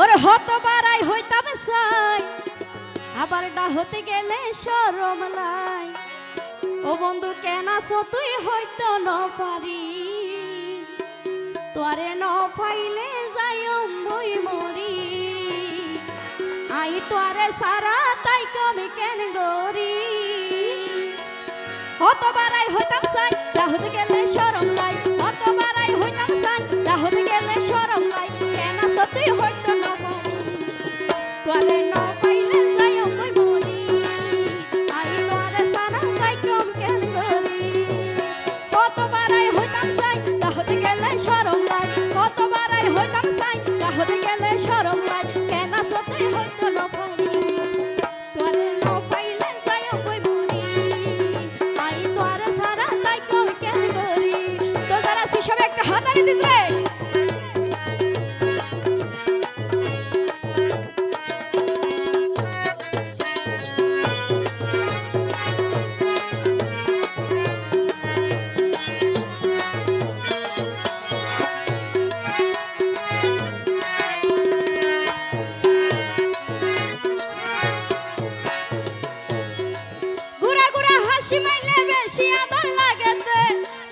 ওরে হত বারাই হইতাম সাই। আবার ডা হতে গেলে সরম লাই ও বন্ধু, কেন তুই হয়তো ন পারি। তোরে ন পাইলে যাই বই মরি। আই তোরে সারা তাই কমে কেন গরি? হত বারাই হইতাম সাই ডা হতে গেলে সরম লাই হত বারাই হইতাম সাই ডা হতে গেলে সরম লাই কেন ন পারি তোরে ন হাসি মাইলে বেশি আদর লাগেতে।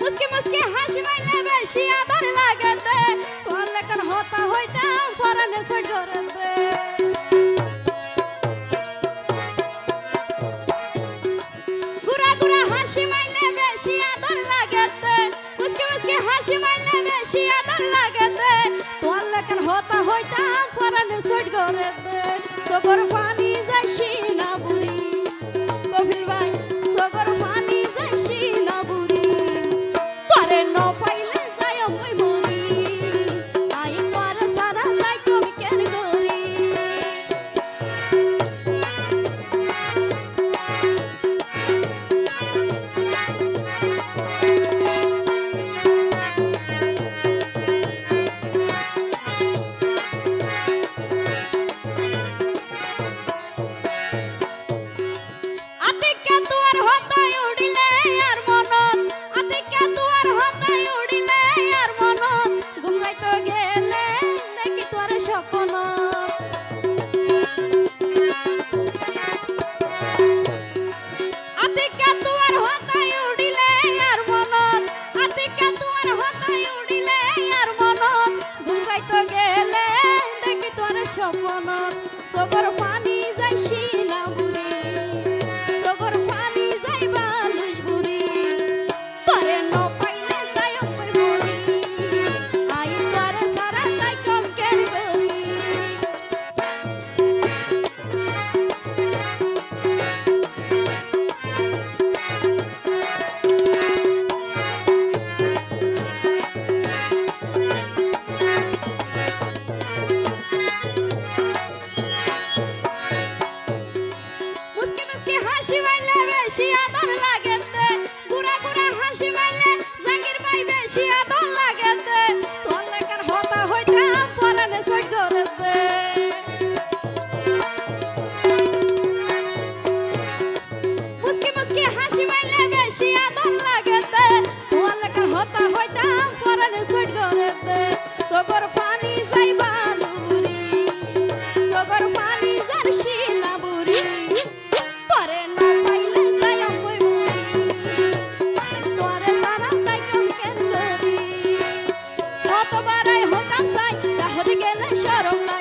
মুসকি মুসকি হাসি মাইলে বেশি আদর লাগেতে। তোর লেখান হতা হইতাম পরানে করতে গুড়া গুড়া হাসি মাইলে বেশি আদর লাগেতে। মুসকি মুসকি হাসি মাইলে বেশি আদর লাগেতে। তোর লেখান হতা হইতাম পরানে করতে সবর পানি যাইছি তোর স্বপ্ন সবর পানি যাইছি আদর পুরা গুড়া হাসি মাইলে জাকির ভাই বেশি আদর কতবারাই হতাম সাই তাহলে গেলে সরম নাই।